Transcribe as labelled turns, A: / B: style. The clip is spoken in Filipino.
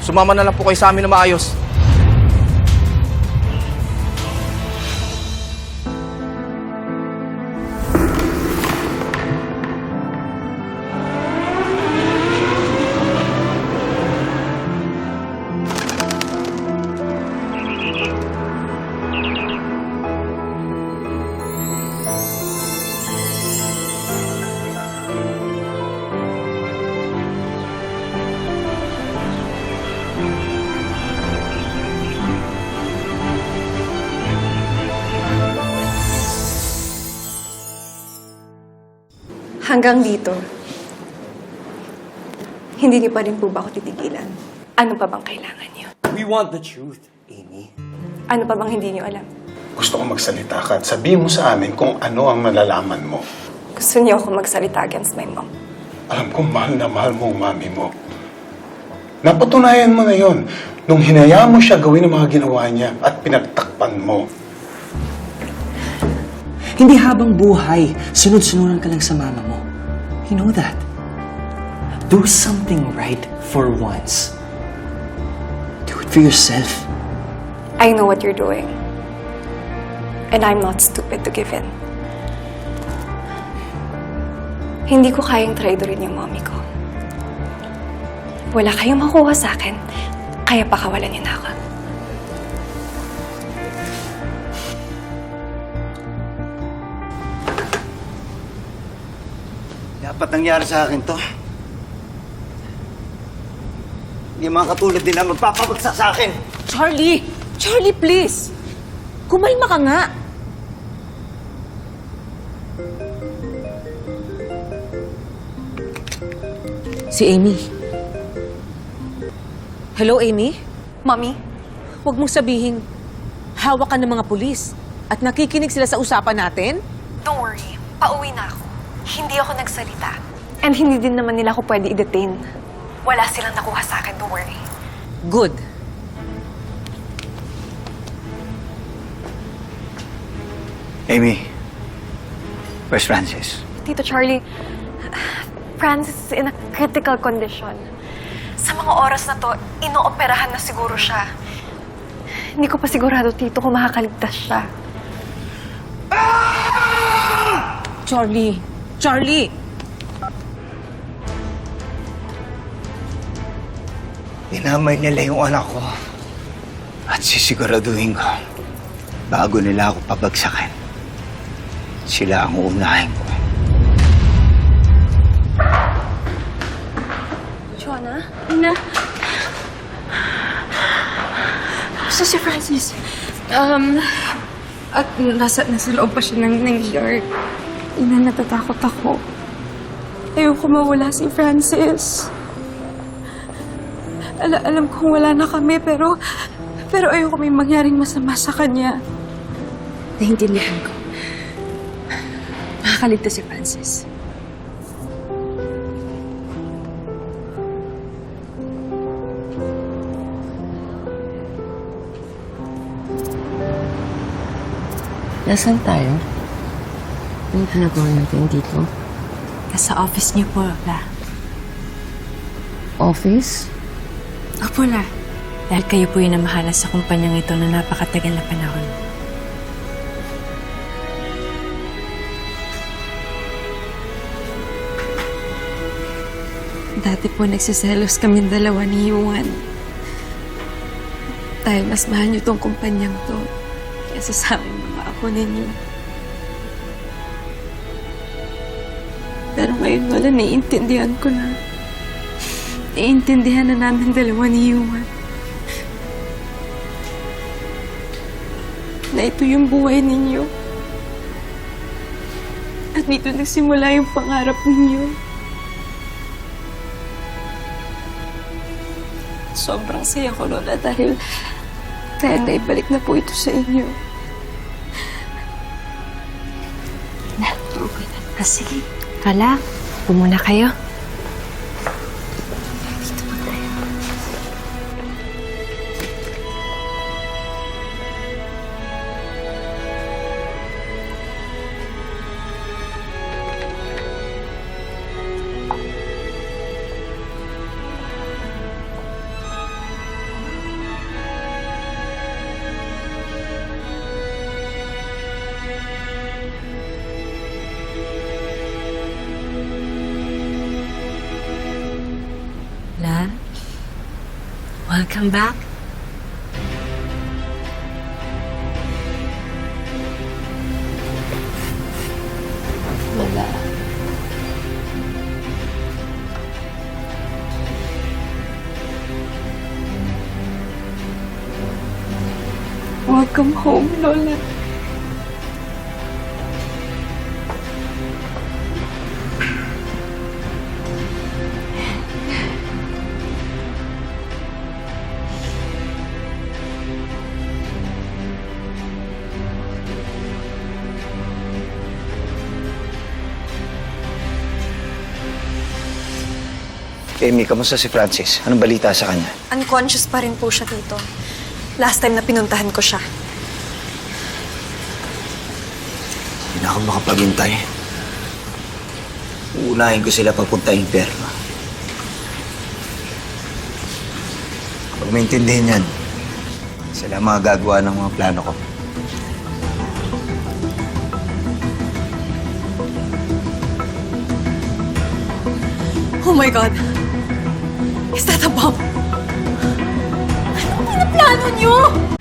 A: sumama na lang po kayo sa amin na maayos.
B: Hanggang dito, hindi niyo pa rin po ba ako titigilan? Ano pa bang kailangan niyo?
A: We want the truth, Amy.
B: Ano pa bang hindi niyo alam?
C: Gusto ko magsalita ka at sabihin mo sa amin kung ano ang nalalaman mo.
B: Gusto niyo ako magsalita against my mom.
C: Alam ko mahal na mahal mo ang mami mo. Napatunayan mo na yon nung hinayaan mo siya gawin ang mga ginawa niya at pinagtakpan mo.
D: Hindi habang buhay, sunod-sunuran ka lang sa mama mo. You know that. Do something right for once. Do it for yourself.
B: I know what you're doing. And I'm not stupid to give in. Hindi ko kayang traidorin yung mommy ko. Wala kayong makuha sa akin, kaya pakawalan niyo na ako.
E: Dapat nangyari sa akin to. Hindi mga katulad nila magpapabagsak sa akin.
F: Charlie! Charlie, please! Kumalma ka nga! Si Amy. Hello, Amy?
B: Mommy,
F: Huwag mong sabihin, hawak ka ng mga pulis at nakikinig sila sa usapan natin?
B: don't worry. Pauwi na ako. Hindi ako nagsalita. And hindi din naman nila ako pwede i-detain. Wala silang nakuha sa akin, don't worry.
F: Good.
E: Amy, where's Francis?
B: Tito Charlie, Francis is in a critical condition. Sa mga oras na to, inooperahan na siguro siya. Hindi ko pa sigurado, Tito, kung makakaligtas siya.
F: Charlie! Charlie!
E: Dinamay nila yung anak ko. At sisiguraduhin ko, bago nila ako pabagsakin, sila ang uunahin ko.
B: Joanna? Ina? Gusto si Francis. Um, at nasa, nasa loob pa siya ng, ng ER. Ina, natatakot ako. Ayoko mawala si Francis. Ala, alam kong wala na kami, pero... Pero ayoko may mangyaring masama sa kanya.
G: Naintindihan ko. Makakaligtas si Francis. Nasaan tayo? Ano ginagawa natin dito?
H: Nasa office niyo po, La.
G: Office?
H: Opo, La. Dahil kayo po yung namahala sa kumpanyang ito na napakatagal na panahon. Dati po nagsiselos kami dalawa ni Yuan. Dahil mas mahal niyo tong kumpanyang to kaysa sa amin mga apo ninyo. Pero ngayon wala, naiintindihan ko na. Naiintindihan na namin dalawa ni Yuan. Na ito yung buhay ninyo. At dito nagsimula yung pangarap ninyo. Sobrang saya ko, Lola, dahil dahil naibalik na po ito sa inyo.
G: Na, okay. Ah, sige. Kala, pumuna kayo. Welcome back.
B: Welcome home, Lola.
E: Amy, kamusta si Francis? Anong balita sa kanya?
B: Unconscious pa rin po siya dito. Last time na pinuntahan ko siya.
E: Hindi na ako makapaghintay. Uunahin ko sila papunta impyerno. Pag maintindihan yan, sila ang mga gagawa ng mga plano ko.
B: Oh my God! Is that a bomb? Ano plano niyo?